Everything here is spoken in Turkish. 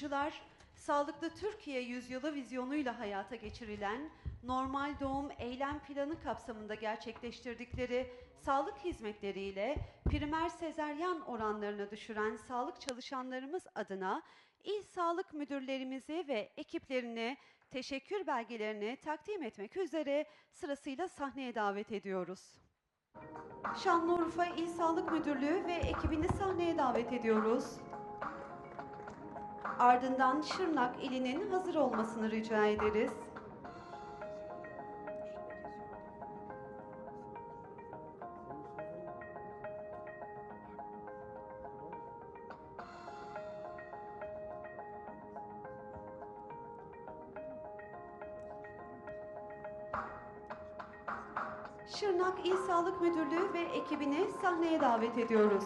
yapımcılar, Sağlıklı Türkiye Yüzyılı vizyonuyla hayata geçirilen normal doğum eylem planı kapsamında gerçekleştirdikleri sağlık hizmetleriyle primer sezeryan oranlarını düşüren sağlık çalışanlarımız adına il sağlık müdürlerimizi ve ekiplerini teşekkür belgelerini takdim etmek üzere sırasıyla sahneye davet ediyoruz. Şanlıurfa İl Sağlık Müdürlüğü ve ekibini sahneye davet ediyoruz. Ardından Şırnak ilinin hazır olmasını rica ederiz. Şırnak İl Sağlık Müdürlüğü ve ekibini sahneye davet ediyoruz.